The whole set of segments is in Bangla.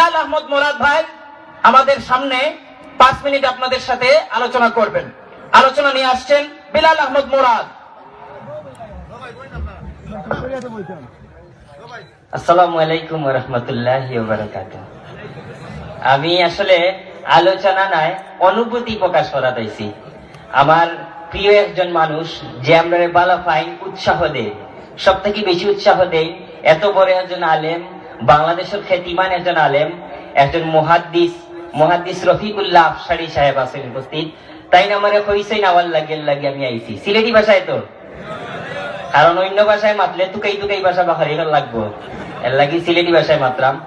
বিলাল আহমদ মোরাদ ভাই আমাদের সামনে পাঁচ মিনিট আপনাদের সাথে আলোচনা করবেন। আলোচনা নিয়ে আসছেন বিলাল আহমদ মোরাদ। আসসালামু আলাইকুম রহমতুল্লাহ আমি আসলে আলোচনা নাই, অনুভূতি প্রকাশ করা চাইছি। আমার প্রিয় একজন মানুষ, যে আমরা বালা পাই উৎসাহ দেয় সব থেকে বেশি উৎসাহ দেয়, এত বড় একজন আলেম বাংলাদেশের খ্যাতিমান একজন আলেম, একজন মহাদ্দিস মহাদ্দিস রফিকুল্লাহ আফসারি সাহেব আছেন উপস্থিত। তাই না আমার হইসই নাওয়াল লাগে লাগে আমি আইছি। সিলেটি ভাষায় তো? কারণ অন্য ভাষায় মাতলে তুকাই তুকাই ভাষা বাহারি লাগবো। এর লাগি সিলেটি ভাষায় মাত্রাম।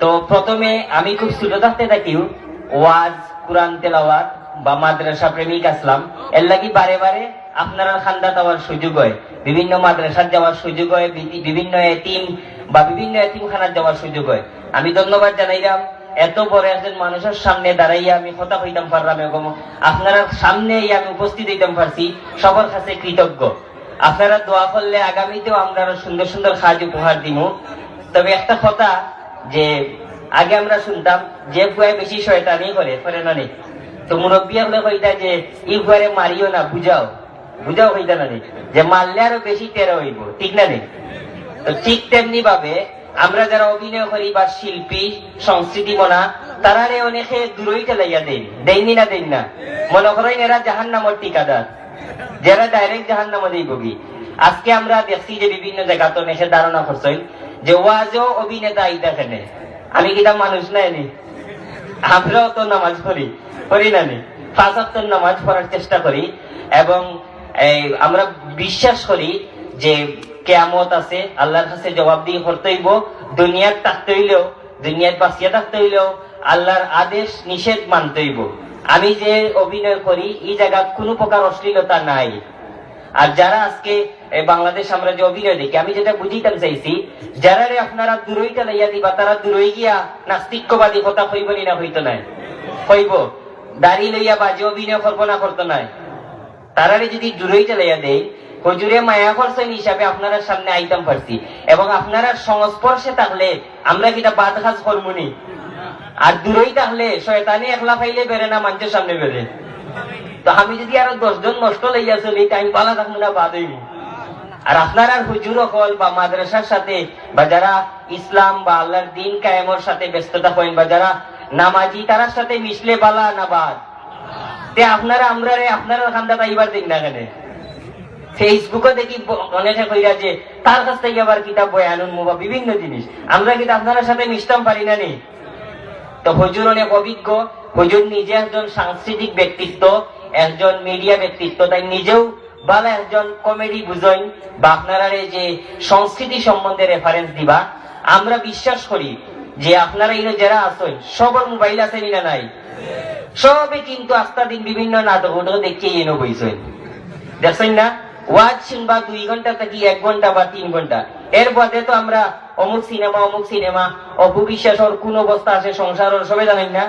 তো প্রথমে আমি খুব ছোট থাকতে থাকিও ওয়াজ, কোরআন তেলাওয়াত বা মাদ্রাসা প্রেমিক আসলাম। এর লাগি বারে বারে আপনারা খান্দা যাওয়ার সুযোগ হয়। বিভিন্ন মাদ্রাসার যাওয়ার সুযোগ হয় বিভিন্ন এতিম বা বিভিন্ন এতিমখানার যাওয়ার সুযোগ হয়। আমি ধন্যবাদ জানাইলাম। এত বড় একজন মানুষের সামনে দাঁড়াইয়া আমি কথা হইতাম পারলাম এবং আপনারা সামনে আমি উপস্থিত হইতাম পারছি। সবার কাছে কৃতজ্ঞ। আপনারা দোয়া করলে আগামীতেও আমরা সুন্দর সুন্দর কাজ উপহার দিব তবে একটা কথা যে আগে আমরা শুনতাম, যে ভুয়ায় বেশি শয়তানি করে করে না নি। তো মুরব্বী আমরা কইতা যে ই ভুয়ারে মারিও না, বুঝাও। বুঝাও হইতা না। যে মারলে আরও বেশি তেরো হইব, ঠিক না নি? তো ঠিক তেমনি ভাবে আমরা যারা অভিনয় করি বা শিল্পী সংস্কৃতি মনা তারারে অনেকে দূরই ঠেলাইয়া দেন দেয়নি না দেন না? মনে করেন এরা জাহান নামর টিকাদার যারা ডাইরেক্ট জাহান নামে দিব কি আজকে আমরা দেখছি যে বিভিন্ন জায়গা তো নেশে ধারণা করছেন যে ওয়াজও অভিনেতা এই দেখেন আমি কিটা মানুষ নি আমরাও তো নামাজ পড়ি। করি না নি পাঁচ নামাজ পড়ার চেষ্টা করি এবং আমরা বিশ্বাস করি যে কেয়ামত আছে, আল্লাহর কাছে জবাব দিয়ে হইব দুনিয়ার থাকতে হইলেও দুনিয়ার বাঁচিয়ে থাকতে হইলেও আল্লাহর আদেশ নিষেধ মানতে হইব আমি যে অভিনয় করি, এই জায়গা কোনো প্রকার অশ্লীলতা নাই। আর যারা আজকে বাংলাদেশ আমরা যে অভিনয় দেখি, আমি যেটা বুঝিতাম চাইছি যারা আপনারা দূরই চালাইয়া দিবা, তারা দূরই গিয়া নাস্তিক্যবাদী কথা হইবনি না হইতো নাই? হইব দাড়ি লইয়া বাজে অভিনয় করব না করতো নাই? তারারে যদি দূরই চালাইয়া দেয় হজুরে মায়া করছেন হিসাবে আপনারা সামনে আইতাম পারছি এবং আপনারা সংস্পর্শে থাকলে আমরা কিটা বাদ খাস করবনি আর দূরই থাকলে শয়তানি একলা পাইলে বেড়ে না মানুষের সামনে বেড়ে। তো আমি যদি আরও দশজন নষ্ট লইয়া চলি তাই আমি পালা থাকব না, বাদ হইব। আর আপনার আর হুজুর হল বা মাদ্রাসার সাথে, বা যারা ইসলাম বা আল্লাহর দিন কায়েমর সাথে ব্যস্ততা হইন বা যারা নামাজি তারার সাথে মিশলে বালা না বাদ। তে আপনারা আমরা আপনারা খান্দা তাইবার দিন না কেন। ফেসবুকে দেখি অনেকে কইরা যে, তার কাছ থেকে আবার কিতাব বয়ান উন্মু বা বিভিন্ন জিনিস। আমরা কিন্তু আপনার সাথে মিশতাম পারি না নি? তো হুজুর অনেক অভিজ্ঞ। হুজুর নিজে একজন সাংস্কৃতিক ব্যক্তিত্ব, একজন মিডিয়া ব্যক্তিত্ব, তাই নিজেও ভালো একজন কমেডি বুঝইন বা আপনারা যে সংস্কৃতি সম্বন্ধে রেফারেন্স দিবা। আমরা বিশ্বাস করি যে আপনারা এই যারা আছেন, সবার মোবাইল আছে না নাই? সবে কিন্তু আস্তা দিন বিভিন্ন নাটক দেখিয়ে এনে বইছেন। দেখছেন না? ওয়াজ শুনবা দুই ঘণ্টা থেকে, এক ঘণ্টা বা তিন ঘণ্টা। এর বাদে তো আমরা অমুক সিনেমা অমুক সিনেমা অপু বিশ্বাসর কোন অবস্থা আছে, সংসার সবে জানেন না?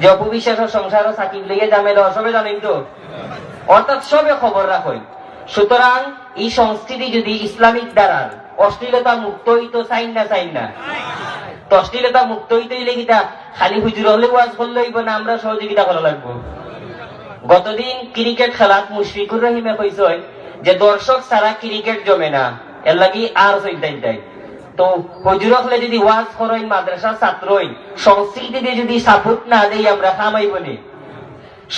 যে অপু বিশ্বাসর সংসার সাকিব লেগে জামেল সবে জানেন তো? অর্থাৎ সবে খবর রাখেন। সুতরাং এই সংস্কৃতি যদি ইসলামিক দ্বারা অশ্লীলতা মুক্ত হইতো চাইন না চাইন না? তো অশ্লীলতা মুক্ত হইতে হইলে খালি হুজুর হলে ওয়াজ করলে হইব না, আমরা সহযোগিতা করা লাগবো? গতদিন ক্রিকেট খেলাত মুশফিকুর রহিমে কইছে যে দর্শক ছাড়া ক্রিকেট জমে না, এর লাগি আর দেয়। তো যদি ওয়াজ ছাত্রই যদি সাপোর্ট না দেই, আমরা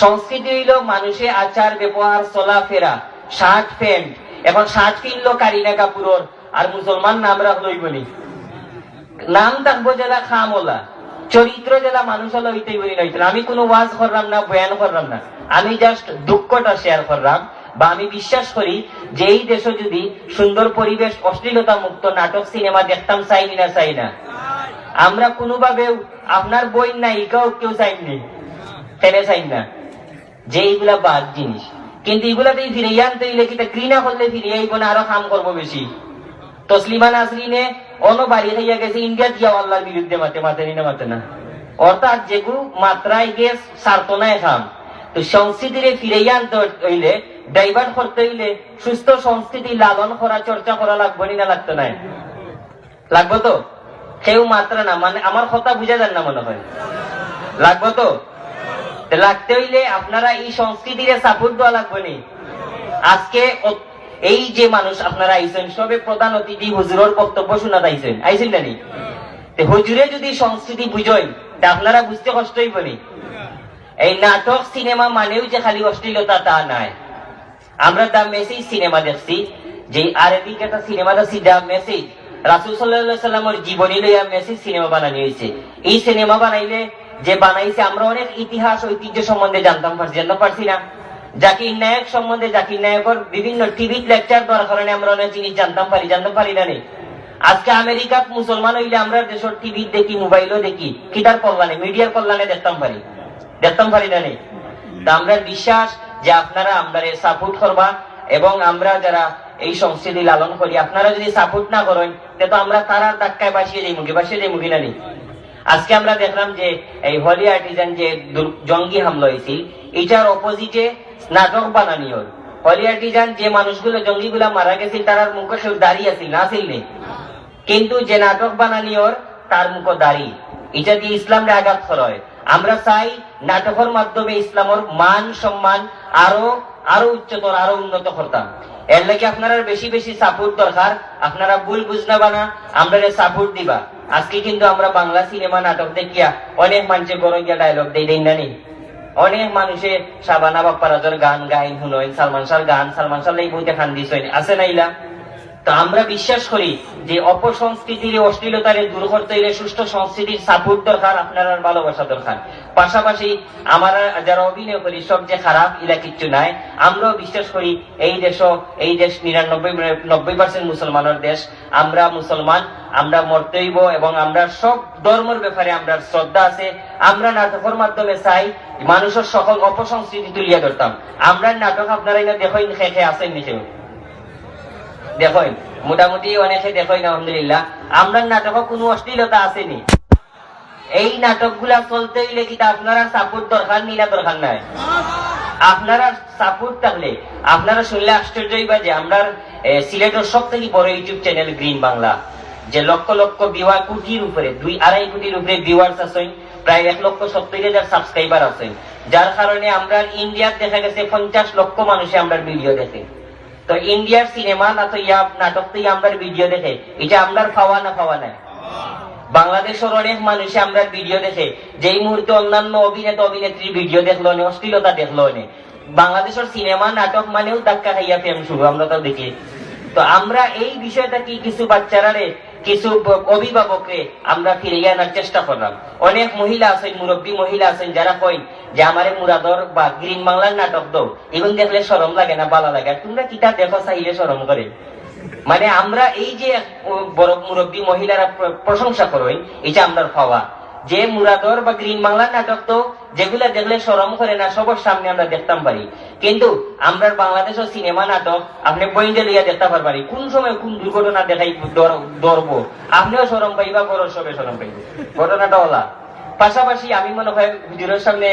সংস্কৃতি হইল মানুষে আচার, ব্যবহার, চলাফেরা, শার্ট প্যান্ট, এখন শার্ট কিনলো কারিনা কাপুরর, আর মুসলমান নাম হইবনি নাম থাকব জেলা খামোলা, চরিত্র জেলা মানুষ হলো বলি আমি কোনো ওয়াজ করলাম না, বয়ান করলাম না। আমি জাস্ট দুঃখটা শেয়ার করলাম। বা আমি বিশ্বাস করি যে এই দেশে যদি সুন্দর পরিবেশ, অশ্লীলতা মুক্ত নাটক, সিনেমা দেখতাম চাইনি না চাই না। আমরা কোনোভাবেও আপনার বই নায়িকাও কেউ চাইনি ফেলে চাই না? যে এইগুলা বাদ জিনিস। কিন্তু এগুলাতেই ফিরে আনতে হইলে কিটা ঘৃণা করলে ফিরে আইব না আরও কাম করব বেশি। তসলিমা নাজরিনে অন বাড়ি হইয়া গেছে, ইন্ডিয়া দিয়া আল্লাহর বিরুদ্ধে মাতে মাতে না মাতে না। অর্থাৎ যেগু মাত্রায় গিয়ে সারতো না খাম। তো সংস্কৃতিরে ফিরে আনতে হইলে ডাইভার্ট করতে হইলে সুস্থ সংস্কৃতি লালন করা, চর্চা করা লাগবে না লাগতো না লাগবো তো? কেউ মাত্রা না মানে আমার কথা বুঝা যান না মনে হয়। লাগবো তো? লাগতে হইলে আপনারা এই সংস্কৃতিরে সাপোর্ট দেওয়া লাগবে নি। আজকে এই যে মানুষ আপনারা আইছেন, সবে প্রধান অতিথি হুজুরের বক্তব্য শোনা আইছেন আইছেন না হুজুরে যদি সংস্কৃতি বুঝেন তা আপনারা বুঝতে কষ্ট হইব এই নাটক, সিনেমা মানেও যে খালি অশ্লীলতা, তা নাই। আমরা দ্য মেসেজ সিনেমা দেখছি যে আরবিক একটা সিনেমা দেখছি দ্য মেসেজ রাসুল সাল্লাহ সাল্লামের জীবনী লইয়া মেসেজ সিনেমা বানানি হয়েছে এই সিনেমা বানাইলে যে বানাইছে, আমরা অনেক ইতিহাস, ঐতিহ্য সম্বন্ধে জানতাম জানতে পারছি না জাকির নায়ক সম্বন্ধে, জাকির নায়কের বিভিন্ন টিভি লেকচার দেওয়ার কারণে আমরা অনেক জিনিস জানতাম, পারি জানতে পারি না। আজকে আমেরিকাত মুসলমান হইলে আমরা দেশের টিভি দেখি মোবাইলও দেখি কিটার কল্যাণে মিডিয়ার কল্যাণে দেখতাম, পারি দেখতাম, পারি নে। তা আমরা বিশ্বাস যে আপনারা আমরা সাপোর্ট করবা এবং আমরা যারা এই সংস্কৃতি লালন করি, আপনারা যদি সাপোর্ট না করেন, তে আমরা তারার ধাক্কায় বাসিয়ে যাই মুখে বাসিয়ে যাই মুখে না নি। আজকে আমরা দেখলাম যে এই হলি আর্টিজান যে জঙ্গি হামলা হয়েছিল এটার অপোজিটে নাটক বানানিও হলি আর্টিজান যে মানুষগুলো, জঙ্গিগুলা মারা গেছিল তার মুখে সব দাঁড়িয়ে আছিল না আছিল নি? কিন্তু যে নাটক বানানিওর তার মুখ দাড়ি এটা দিয়ে ইসলামরে আঘাত হয় আমরা চাই নাটকের মাধ্যমে ইসলামের মান, সম্মান আরও আরও উচ্চতর, আরও উন্নত করতাম। এর লাগে আপনারা বেশি বেশি সাপোর্ট দরকার। আপনারা ভুল বুঝনা বানা আমরা সাপোর্ট দিবা। আজকে কিন্তু আমরা বাংলা সিনেমা নাটক দেখিয়া অনেক মানুষের বড় গিয়া ডায়লগ দেই দেই না নি? অনেক মানুষে সাবানা বাপ্পারাজর গান গাইন শুনইন সালমান শাহর গান, সালমান শাহ এই বইতে খান দিস আছে না ইলা? তো আমরা বিশ্বাস করি যে অপসংস্কৃতির অশ্লীলতার দূর করতে হইলে সুষ্ঠু সংস্কৃতির সাপোর্ট দরকার, আপনার ভালোবাসা দরকার। পাশাপাশি আমার যারা অভিনয় করি, সব যে খারাপ ইলা কিচ্ছু নাই। আমরাও বিশ্বাস করি এই দেশ এই দেশ নিরানব্বই, নব্বই পার্সেন্ট মুসলমানের দেশ। আমরা মুসলমান, আমরা মর্তইব এবং আমরা সব ধর্মের ব্যাপারে আমরা শ্রদ্ধা আছে। আমরা নাটকের মাধ্যমে চাই মানুষের সকল অপসংস্কৃতি তুলিয়া ধরতাম। আমরা নাটক আপনারা দেখেন, খেয়ে আসেন নিচে মোটামুটি অনেকে আলহামদুলিল্লাহ। আমরা কোনো অশ্লীলতা আসেনি। এই চলতে কিন্তু আপনারা সাপোর্ট দরকার নিলা দরকার নাই। আপনারা সাপোর্ট থাকলে, আপনারা শুনলে আশ্চর্য হইবা যে আমরা সিলেটের সব থেকে বড় ইউটিউব চ্যানেল গ্রিন বাংলা যে লক্ষ লক্ষ বিওয়ার কোটির উপরে, দুই আড়াই কোটির উপরে ভিউয়ার্স আছেন, প্রায় এক লক্ষ সত্তর হাজার সাবস্ক্রাইবার যার কারণে আমরা ইন্ডিয়ার দেখা গেছে পঞ্চাশ লক্ষ মানুষে আমরা ভিডিও দেখে। তো ইন্ডিয়ার সিনেমা না তো ইয়া নাটক তো আমরা ভিডিও দেখে। এটা আমরা খাওয়া না খাওয়া নাই। বাংলাদেশের অনেক মানুষে আমরা ভিডিও দেখে। যেই মুহূর্তে অন্যান্য অভিনেতা, অভিনেত্রী ভিডিও দেখল নে, অশ্লীলতা দেখল নে। বাংলাদেশের সিনেমা, নাটক মানেও ধাক্কা খাইয়া ফেম শুরু, আমরা তো দেখি। তো আমরা এই বিষয়টা কি কিছু বাচ্চারা রে কিছু অভিভাবককে আমরা ফিরিয়ে আনার চেষ্টা করলাম। অনেক মহিলা আছেন, মুরব্বী মহিলা আছেন, যারা কই যে, আমার মুরাদর বা গ্রিন বাংলার নাটক দৌ এগুলো দেখলে সরম লাগে না, বালা লাগে। তোমরা কিটা দেখো, চাইলে সরম করে। মানে আমরা এই যে বড় মুরব্বী মহিলারা প্র- প্রশংসা করেন, এটা আমরা পাওয়া। যে মুরাদর বা গ্রিন বাংলার নাটক তো যেগুলা দেখলে সরম করে না, সবার সামনে আমরা দেখতাম পারি। কিন্তু আমরা বাংলাদেশের সিনেমা নাটক আপনি বইন্ডে লইয়া দেখতে পারবারি। কোন সময় কোন দুর্ঘটনা দেখাই ধরবো আপনিও সরম পাইবা, বড় সবে সরম পাইব। ঘটনাটা ওলা পাশাপাশি আমি মনে হয় হুজুরের সামনে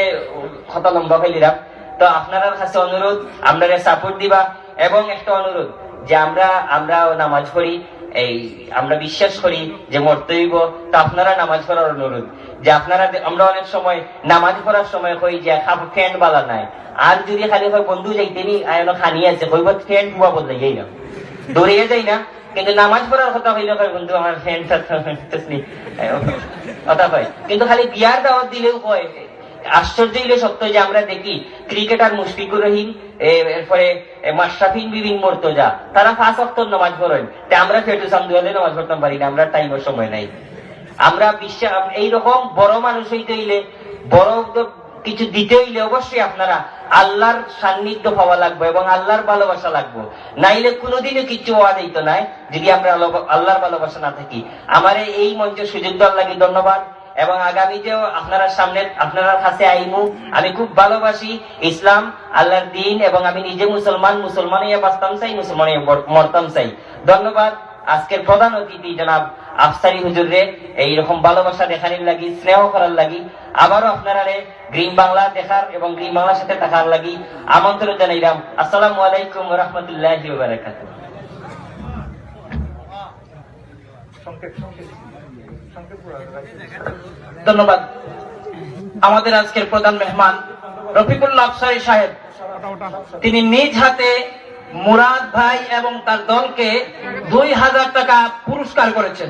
কথা লম্বা ফেলিলাম তো আপনার কাছে অনুরোধ আমরা সাপোর্ট দিবা। এবং একটা অনুরোধ যে আমরা আমরা নামাজ পড়ি, এই, আমরা বিশ্বাস করি যে মরতে হইব, তো আপনারা নামাজ পড়ার অনুরোধ। যে আপনারা আমরা অনেক সময় নামাজ পড়ার সময় কই যে ফ্যান বালা নাই। আর যদি খালি হয় বন্ধু যাইতেনি আয়নো খানি আছে কইব ফ্যান হুয়া বদলে যাই না দৌড়িয়ে যাই না। কিন্তু নামাজ পড়ার কথা হইলে কয় বন্ধু, আমার ফ্যান কথা কয়। কিন্তু খালি বিয়ার দাওয়াত দিলেও কয় আশ্চর্য হইলে সত্য যে আমরা দেখি ক্রিকেটার মুশফিকুর রহিম এরপরে মাশরাফিন বিবিন মর্তজা, তারা পাঁচ অক্টর নামাজ পড়েন। তা আমরা ফেটু সামদুয়ালে নামাজ পড়তাম পারি না, আমরা টাইমের সময় নাই। আমরা বিশ্বাস এইরকম বড় মানুষ হইতে হইলে, বড় কিছু দিতে হইলে অবশ্যই আপনারা আল্লাহর সান্নিধ্য পাওয়া লাগবে এবং আল্লাহর ভালোবাসা লাগবে। নাইলে কোনোদিনও কিছু হওয়া দিত নাই যদি আমরা আল্লাহ- আল্লাহর ভালোবাসা না থাকি। আমার এই মঞ্চে সুযোগ দেওয়ার লাগে ধন্যবাদ। এবং আগামীতেও আপনারা সামনে, আপনারা কাছে আইমু, আমি খুব ভালোবাসি ইসলাম, আল্লাহর দিন, এবং আমি নিজে মুসলমান মুসলমান বাঁচতাম চাই মুসলমান মরতাম চাই। ধন্যবাদ। আজকের প্রধান অতিথি, জনাব আফসারি হুজুরে এইরকম ভালোবাসা দেখানোর লাগি, স্নেহ করার লাগি, আবারও আপনারা রে গ্রিন বাংলা দেখার এবং গ্রিন বাংলার সাথে থাকার লাগি আমন্ত্রণ জানাইলাম। আসসালামু আলাইকুম রহমতুল্লাহ বারাকাতুহ। ধন্যবাদ। আমাদের আজকের প্রধান মেহমান রফিকুল্লা আফসারি সাহেব। তিনি নিজ হাতে মুরাদ ভাই এবং তার দলকে দুই হাজার টাকা পুরস্কার করেছেন।